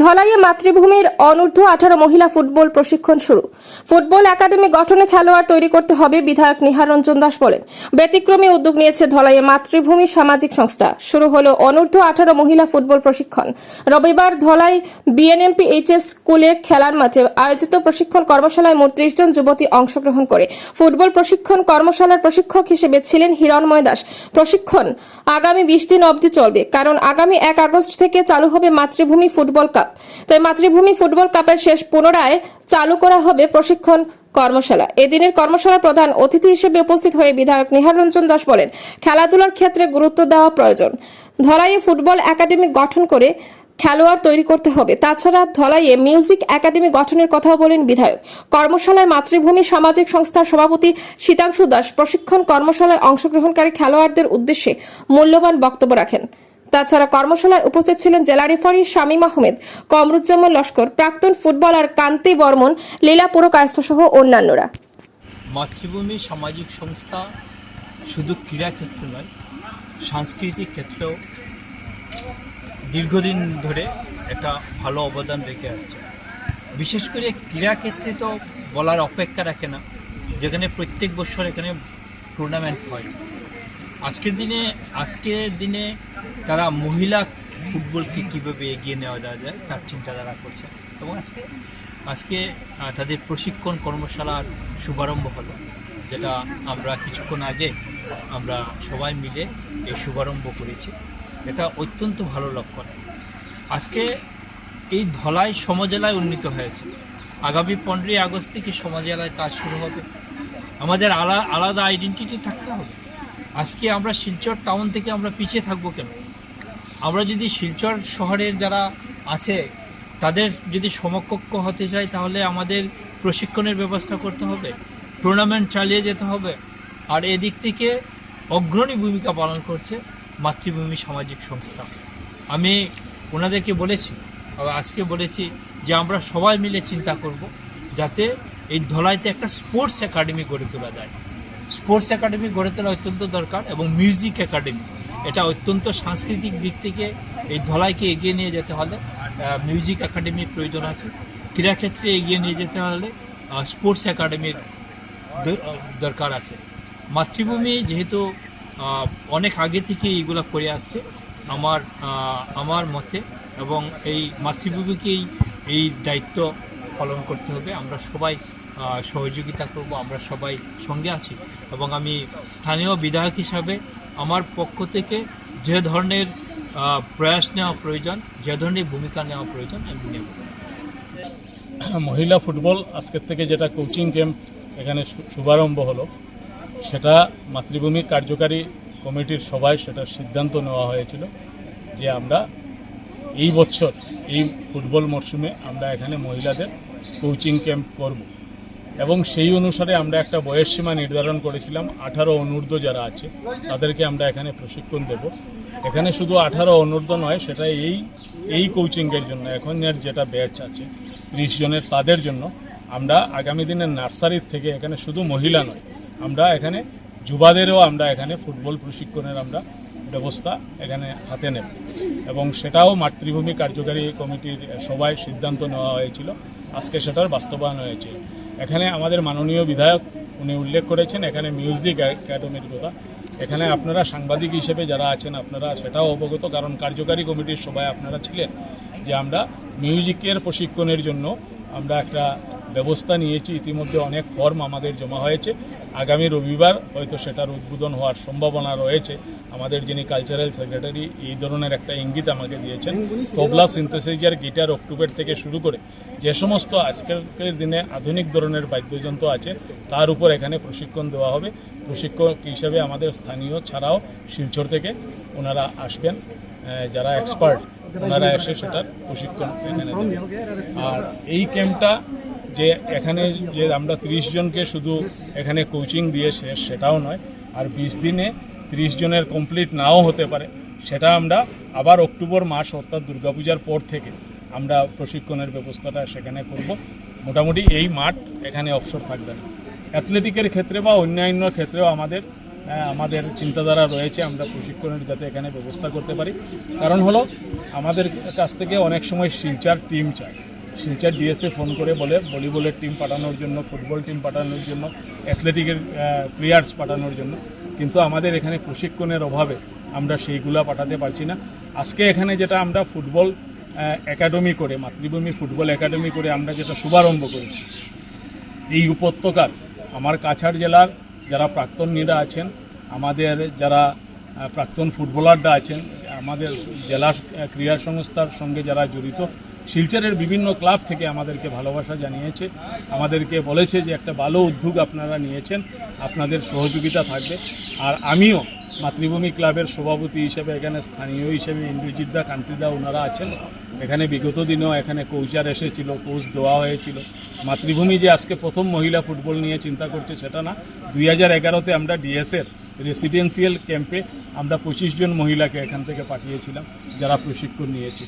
ধলাইয়ে মাতৃভূমির অনূর্ধ্ব আঠারো মহিলা ফুটবল প্রশিক্ষণ শুরু। ফুটবল একাডেমি গঠনে খেলোয়াড় তৈরি করতে হবে বিধায়ক নিহার রঞ্জন দাস বলেন। ব্যতিক্রমী উদ্যোগ নিয়েছে ধলাইয়ে মাতৃভূমি সামাজিক সংস্থা। শুরু হলো অনূর্ধ্ব আঠারো মহিলা ফুটবল প্রশিক্ষণ। রবিবার ধলাই বিএনএমপি এইচএস স্কুলের খেলার মাঠে আয়োজিত প্রশিক্ষণ কর্মশালায় মোট ত্রিশ জন যুবতী অংশগ্রহণ করে। ফুটবল প্রশিক্ষণ কর্মশালার প্রশিক্ষক হিসেবে ছিলেন হিরণময় দাস। প্রশিক্ষণ আগামী বিশ দিন অবধি চলবে, কারণ আগামী এক আগস্ট থেকে চালু হবে মাতৃভূমি ফুটবল কাপ। তাই মাতৃভূমি ফুটবল কাপের শেষ পুনরায় চালু করা হবে প্রশিক্ষণ কর্মশালা। এদিনের কর্মশালার প্রধান অতিথি হিসেবে উপস্থিত হয়ে বিধায়ক নিহার রঞ্জন দাস বলেন, খেলাধুলার ক্ষেত্রে গুরুত্ব দেওয়া প্রয়োজন। ধলাইয়ে ফুটবল একাডেমি গঠন করে খেলোয়াড় তৈরি করতে হবে। তাছাড়া ধলাইয়ে মিউজিক একাডেমি গঠনের কথাও বলেন বিধায়ক। কর্মশালায় মাতৃভূমি সামাজিক সংস্থার সভাপতি শীতাংশু দাস প্রশিক্ষণ কর্মশালায় অংশগ্রহণকারী খেলোয়াড়দের উদ্দেশ্যে মূল্যবান বক্তব্য রাখেন। তাছাড়া কর্মশালায় উপস্থিত ছিলেন জেলা রেফারি শামীম আহমেদ, কমরুজ্জামান লস্কর, প্রাক্তন ফুটবলার কান্তি বর্মন, লীলা পুরকায়স্থ সহ অন্যান্যরা। মাতৃভূমি, সামাজিক সংস্থা শুধু ক্রীড়া ক্ষেত্র নয়, সাংস্কৃতিক ক্ষেত্রেও দীর্ঘদিন ধরে একটা ভালো অবদান রেখে আসছে। বিশেষ করে ক্রীড়া ক্ষেত্রে তো বলার অপেক্ষা রাখে না, যেখানে প্রত্যেক বছর এখানে টুর্নামেন্ট হয়। আজকের দিনে আজকের দিনে তারা মহিলা ফুটবলকে কীভাবে এগিয়ে নেওয়া যাওয়া যায় তার চিন্তাধারা করছে। এবং আজকে আজকে তাদের প্রশিক্ষণ কর্মশালার শুভারম্ভ হলো, যেটা আমরা কিছুক্ষণ আগে আমরা সবাই মিলে এই শুভারম্ভ করেছি। এটা অত্যন্ত ভালো লক্ষণ। আজকে এই ধলাই সমজেলায় উন্নীত হয়েছে। আগামী পনেরোই আগস্ট থেকে সমজেলায় কাজ শুরু হবে। আমাদের আলা, আলাদা আইডেন্টিটি থাকতে হবে। আজকে আমরা শিলচর টাউন থেকে আমরা পিছিয়ে থাকব কেন? আমরা যদি শিলচর শহরের যারা আছে, তাদের যদি সমকক্ষ হতে চাই, তাহলে আমাদের প্রশিক্ষণের ব্যবস্থা করতে হবে টুর্নামেন্ট চালিয়ে যেতে হবে। আর এদিক থেকে অগ্রণী ভূমিকা পালন করছে মাতৃভূমি সামাজিক সংস্থা। আমি ওনাদেরকে বলেছি আজকে বলেছি যে আমরা সবাই মিলে চিন্তা করব যাতে এই ধলাইতে একটা স্পোর্টস একাডেমি গড়ে তোলা যায়। স্পোর্টস একাডেমি গড়ে তোলা অত্যন্ত দরকার এবং মিউজিক একাডেমি। এটা অত্যন্ত সাংস্কৃতিক দিক থেকে এই ধলাইকে এগিয়ে নিয়ে যেতে হলে মিউজিক একাডেমির প্রয়োজন আছে। ক্রীড়াক্ষেত্রে এগিয়ে নিয়ে যেতে হলে স্পোর্টস একাডেমির দরকার আছে। মাতৃভূমি যেহেতু অনেক আগে থেকে এইগুলো করে আসছে, আমার আমার মতে, এবং এই মাতৃভূমিকেই এই দায়িত্ব পালন করতে হবে। আমরা সবাই সহযোগিতা করব, আমরা সবাই সঙ্গে আছি। এবং আমি স্থানীয় বিধায়ক হিসাবে আমার পক্ষ থেকে যে ধরনের প্রয়াস নেওয়া প্রয়োজন, যে ধরনের ভূমিকা নেওয়া প্রয়োজন, আমি নেব। মহিলা ফুটবল আজকের থেকে যেটা কোচিং ক্যাম্প এখানে শুভারম্ভ হলো, সেটা মাতৃভূমি কার্যকারী কমিটির সভায় সেটা সিদ্ধান্ত নেওয়া হয়েছিল যে আমরা এই বছর, এই ফুটবল মরশুমে আমরা এখানে মহিলাদের কোচিং ক্যাম্প করব। এবং সেই অনুসারে আমরা একটা বয়সসীমা নির্ধারণ করেছিলাম। আঠারো অনূর্ধ্ব যারা আছে, তাদেরকে আমরা এখানে প্রশিক্ষণ দেব। এখানে শুধু আঠারো অনূর্ধ্ব নয়, সেটা এই এই কোচিংয়ের জন্য এখন এর যেটা ব্যাচ আছে, ত্রিশ জনের তাদের জন্য, আমরা আগামী দিনের নার্সারির থেকে এখানে শুধু মহিলা নয়, আমরা এখানে যুবাদেরও আমরা এখানে ফুটবল প্রশিক্ষণের আমরা ব্যবস্থা এখানে হাতে নেব। এবং সেটাও মাতৃভূমি কার্যকারী কমিটির সবাই সিদ্ধান্ত নেওয়া হয়েছিল। আজকে সেটার বাস্তবায়ন হয়েছে এখানে আমাদের মাননীয় বিধায়ক উনি উল্লেখ করেছেন, এখানে মিউজিক একাডেমির কথা। এখানে আপনারা সাংবাদিক হিসেবে যারা আছেন আপনারা সেটাও অবগত, কারণ কার্যকারী কমিটির সবাই আপনারা ছিলেন যে আমরা মিউজিকের প্রশিক্ষণের জন্য আমরা একটা ব্যবস্থা নিয়েছি। ইতিমধ্যে অনেক ফর্ম আমাদের জমা হয়েছে। আগামী রবিবার হয়তো সেটার উদ্বোধন হওয়ার সম্ভাবনা রয়েছে। আমাদের যিনি কালচারাল সেক্রেটারি, এই ধরনের একটা ইঙ্গিত আমাকে দিয়েছেন। তবলা সিনথেসাইজার গিটার অক্টোবর থেকে শুরু করে যে সমস্ত আজকালকার দিনে আধুনিক ধরনের বাদ্যযন্ত্র আছে, তার উপর এখানে প্রশিক্ষণ দেওয়া হবে। প্রশিক্ষক হিসাবে আমাদের স্থানীয় ছাড়াও শিলচর থেকে ওনারা আসবেন। যারা এক্সপার্ট ওনারা এসে সেটার প্রশিক্ষণ এখানে আর এই ক্যাম্পটা যে এখানে যে আমরা ত্রিশ জনকে শুধু এখানে কোচিং দিয়ে শেষ, সেটাও নয়। আর বিশ দিনে ত্রিশ জনের কমপ্লিট নাও হতে পারে, সেটা আমরা আবার অক্টোবর মাস অর্থাৎ দুর্গাপূজার পর থেকে আমরা প্রশিক্ষণের ব্যবস্থাটা সেখানে করব। মোটামুটি এই মাঠ এখানে অবসর থাকবে। না অ্যাথলেটিকের ক্ষেত্রে বা অন্যান্য ক্ষেত্রেও আমাদের আমাদের চিন্তাধারা রয়েছে আমরা প্রশিক্ষণের যাতে এখানে ব্যবস্থা করতে পারি। কারণ হলো, আমাদের কাছ থেকে অনেক সময় শিলচার টিম চায়। শিলচার ডিএসএ ফোন করে বলে, ভলিবলের টিম পাঠানোর জন্য, ফুটবল টিম পাঠানোর জন্য, অ্যাথলেটিকের প্লেয়ার্স পাঠানোর জন্য। কিন্তু আমাদের এখানে প্রশিক্ষণের অভাবে আমরা সেইগুলা পাঠাতে পারছি না। আজকে এখানে যেটা আমরা ফুটবল একাডেমি করে, মাতৃভূমি ফুটবল একাডেমি করে আমরা যেটা শুভারম্ভ করেছি। এই উপত্যকার, আমার কাছাড় জেলার যারা প্রাক্তন নেতা আছেন, আমাদের যারা প্রাক্তন ফুটবলাররা আছেন, আমাদের জেলা ক্রীড়া সংস্থার সঙ্গে যারা জড়িত শিলচরের বিভিন্ন ক্লাব থেকে আমাদেরকে ভালোবাসা জানিয়েছে। আমাদেরকে বলেছে যে একটা ভালো উদ্যোগ আপনারা নিয়েছেন, আপনাদের সহযোগিতা থাকবে। আর আমিও মাতৃভূমি ক্লাবের সভাপতি হিসেবে, এখানে স্থানীয় হিসেবে ইন্দ্রজিৎ দা কান্তিদা ওনারা আছেন। এখানে বিগত দিনেও এখানে কোচার এসেছিল কোচ দেওয়া হয়েছিল। মাতৃভূমি যে আজকে প্রথম মহিলা ফুটবল নিয়ে চিন্তা করছে সেটা না। দুই হাজার এগারোতে আমরা ডিএসের রেসিডেন্সিয়াল ক্যাম্পে আমরা পঁচিশ জন মহিলাকে এখান থেকে পাঠিয়েছিলাম, যারা প্রশিক্ষণ নিয়েছে।